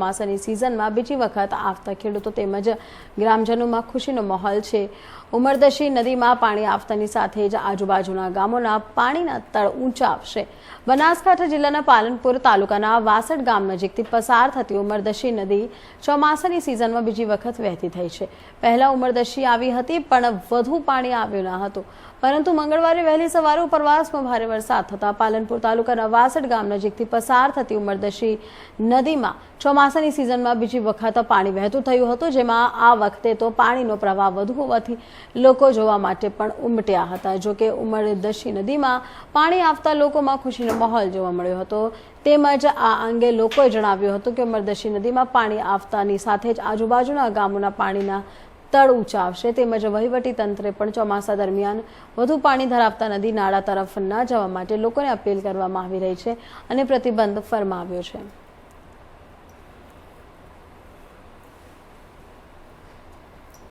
ચોમાસાની સિઝનમાં બીજી વખત આવતા ખેડૂતો તેમજ ગ્રામજનોમાં ખુશીનો માહોલ છે. ઉમરદશી નદીમાં પાણી આવતાની સાથે જ આજુબાજુના ગામોના પાણીના તળ ઊંચા આવશે. બનાસકાંઠા જિલ્લાના પાલનપુર તાલુકાના વાસડ ગામ નજીકથી પસાર થતી ઉમરદશી નદી ચોમાસાની સિઝનમાં બીજી વખત વહેતી થઈ છે. પહેલા ઉમરદશી આવી હતી, પણ વધુ પાણી આવ્યું ન હતું. પરંતુ મંગળવારે વહેલી સવારે ઉપરવાસમાં ભારે વરસાદ થતા પાલનપુર તાલુકાના વાસડ ગામ નજીકથી પસાર થતી ઉમરદશી નદીમાં ચોમાસાની સિઝનમાં બીજી વખત પાણી વહેતું થયું હતું, જેમાં આ વખતે તો પાણીનો પ્રવાહ વધુ હોવાથી લોકો જોવા માટે પણ ઉમટ્યા હતા. જોકે ઉમરદશી નદીમાં પાણી આવતા લોકોમાં ખુશીનો માહોલ જોવા મળ્યો હતો. તેમજ આ અંગે લોકોએ જણાવ્યું હતું કે ઉમરદશી નદીમાં પાણી આવતાની સાથે જ આજુબાજુના ગામોના પાણીના તળ ઊંચા આવશે તેમજ તંત્રે પણ ચોમાસા દરમિયાન વધુ પાણી ધરાવતા નદી નાળા તરફ ન જવા માટે લોકોને અપીલ કરવામાં આવી રહી છે અને પ્રતિબંધ ફરમાવ્યો છે.